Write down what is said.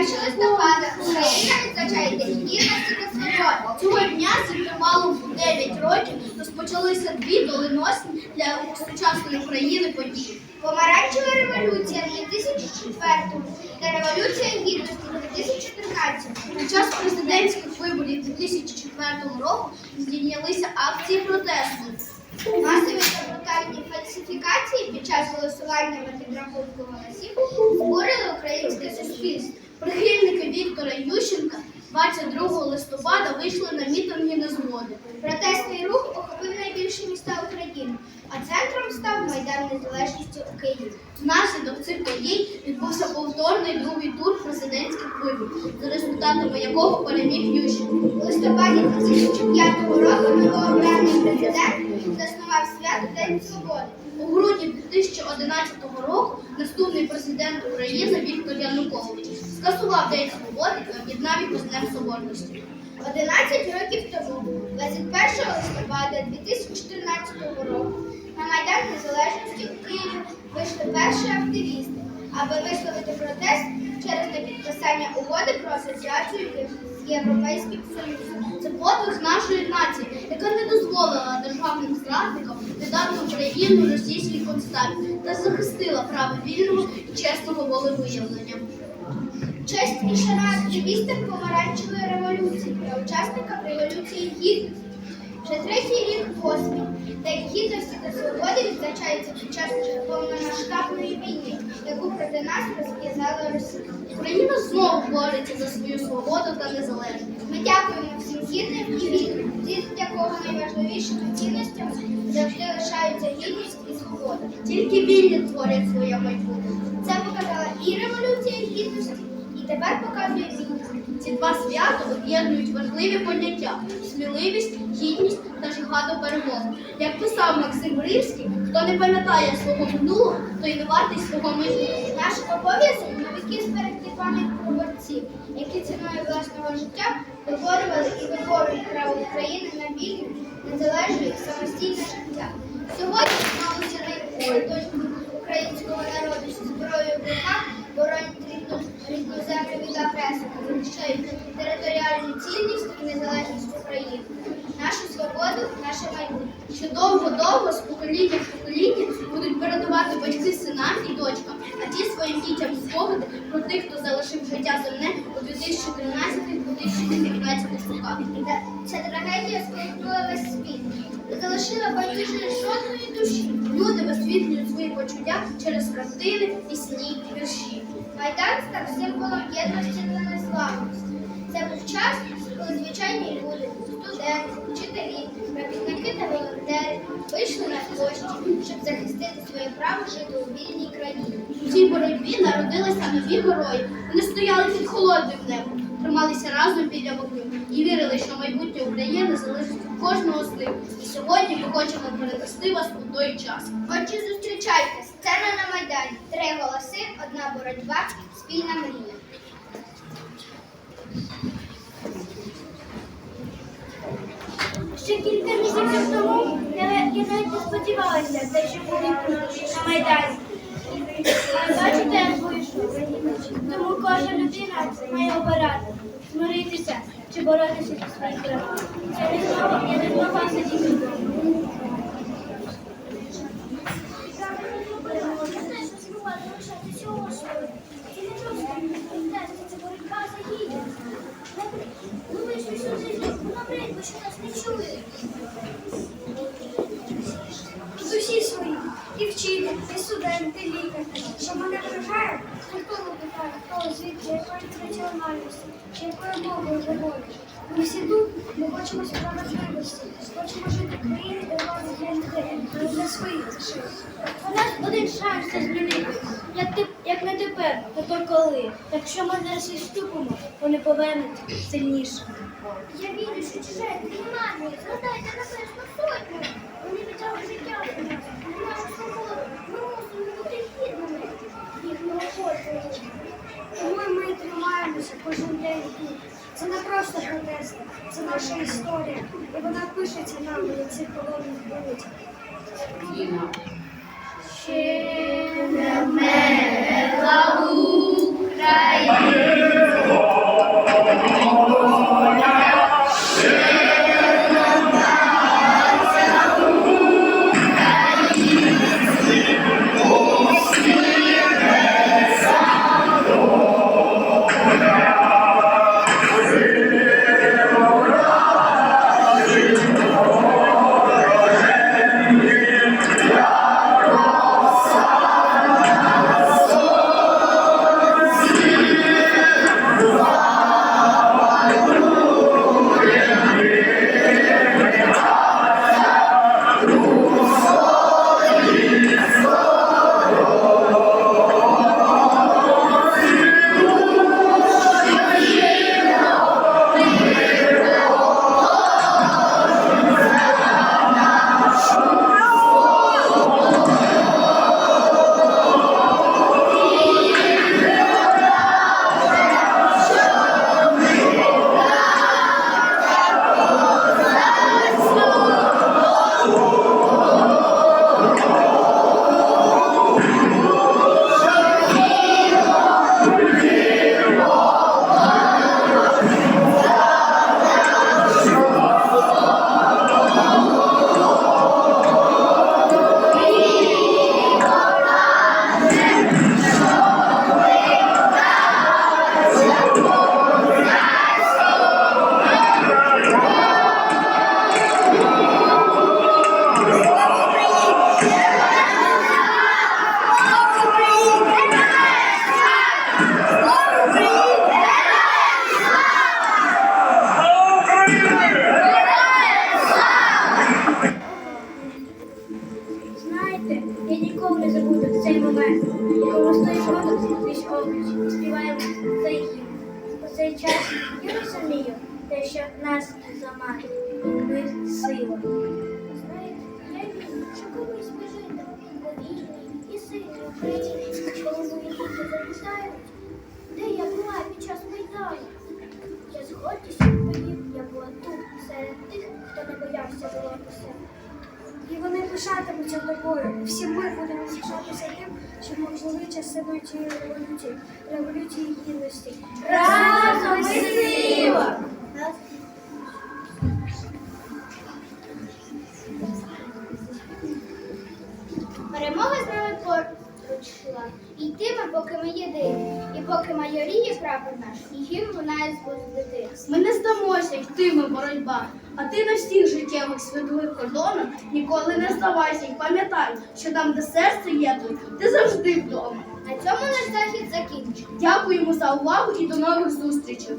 листопада Україна відзначає День гідності та свободи. Цього дня зокрема в 9 років розпочалися дві доленосні для сучасної України події. Помаранчева революція 2004 та революція гідності 2014. Під час президентських виборів 2004 року здійнялися акції протесту. Масові та брутальні фальсифікації під час голосування та підрахунку голосів збурили українське 22 листопада вийшли на мітинги незгоди. Протестний рух охопив найбільші міста України, а центром став Майдан Незалежності Києві. Внаслідок цих подій відбувся повторний другий тур президентських виборів, за результатами якого переміг Ющенко. У листопаді 2005 року новообраний президент заснував свято День Свободи. У грудні 2011 року наступний президент України Віктор Янукович скасував День свободи і об'єднав його з Днем Соборності. 11 років тому, 21 листопада 2014 року, на Майдан Незалежності у Києві вийшли перші активісти, аби висловити протест через непідписання угоди про асоціацію з Європейським Союзом. Це подвиг нашої нації, яка не дозволила державним зрадникам віддати Україну російській концтабі та захистила право вільного і чесного волевиявлення. Честь і шана активістам помаранчевої революції та учасникам революції гідності. Вже третій рік поспіль День гідності та свободи відзначається під час повномасштабної війни, яку проти нас розв'язала Росія. Україна знову бореться за свою свободу та незалежність. Ми дякуємо всім гідним і вільним, ті, для кого найважливішими цінностями завжди лишаються гідність свобода. Тільки вільні творять своє майбутнє. Це показала і революція гідності, і тепер показує війна. Ці два свята об'єднують важливі поняття сміливість, гідність та жага до перемоги. Як писав Максим Римський, хто не пам'ятає свого минулого, той не вартий свого майбутнього. Наш обов'язок віки зберегти пам'ять про борців, які ціною власного життя виборювали і виборюють право України на вільне, незалежне і самостійне життя. Сьогодні доньку українського народу зі зброєю в руках, боронять рідну, рідну землю від агресора, захищають територіальну цілість і незалежність України, нашу свободу, наше майбутнє. Що довго-довго з покоління в покоління будуть передавати батьки синам і дочкам, а ті своїм дітям спогади про тих, хто залишив життя земне у 2013-2015 роках. Ця трагедія сколихнула весь світ, залишила байдужої жодної душі. Люди висвітлюють свої почуття через картини, пісні, вірші. Майдан став символом єдності та незламності. Це був час, коли звичайні люди, студенти, вчителі, робітники та волонтери вийшли на площі, щоб захистити своє право жити у вільній країні. У цій боротьбі народилися нові герої. Вони стояли під холодним небом, трималися разом біля вогню і вірили, що майбутнє України залежить від кожного з них. І сьогодні ми хочемо перенести вас у той час. Отже, зустрічайте сцена на Майдані. Три голоси, одна боротьба, спільна мрія. Ще кілька місяців тому я, я навіть не сподівалася, те, що буду на Майдані. А бачите, як вийшло. Тому кожна людина має обирати, боротися за свої права. Я не змогла, я не змогла сидіти вдома. З усі свої, і вчитель, і студент, і лікар. Що мене вражає, ніхто не хто якої національності, чи якою мовою говорить. Ми всі тут, ми хочемо справедливості, хочемо жити в країні, де влада для людей, не для своїх. У нас один шанс це змінити. Як, ти, як не тепер, то то коли. Якщо ми зараз відступимо, вони повернуться сильніше. Я вірю, що чуже приймання, згадайте на першу сотню. Вони віддали життя за нас, нашу свободу. Ми мусимо бути гідними. Їх не і ми тримаємося кожен день тут. Це не просто протести, це наша історія. І вона пишеться нам на цих холодних вулицях. Ще не вмерла Україна. Час я розумію, те, що нас зламати, ми сила. Знаєте, я вірю, що колись ми житимемо у і сильній Україні, коли мої діти запитають, де я була під час Майдану. Я з я була тут, серед тих, хто не боявся боротися. І вони пишатимуться тобою. Всі ми будемо пишатися тим, що ми жили частиною цієї революції, революції гідності. Разом ми сила! Перемога з нами поруч йшла. Йтиме, поки ми єдині. І поки майоріє прапор наш, і гімн лунає з дитини. Ми не здамося, йтиме боротьба. А ти на всіх життєвих світових кордонах ніколи не здавайся і пам'ятай, що там, де серце є, тут ти завжди вдома. На цьому наш захід закінчено. Дякуємо за увагу і до нових зустрічей.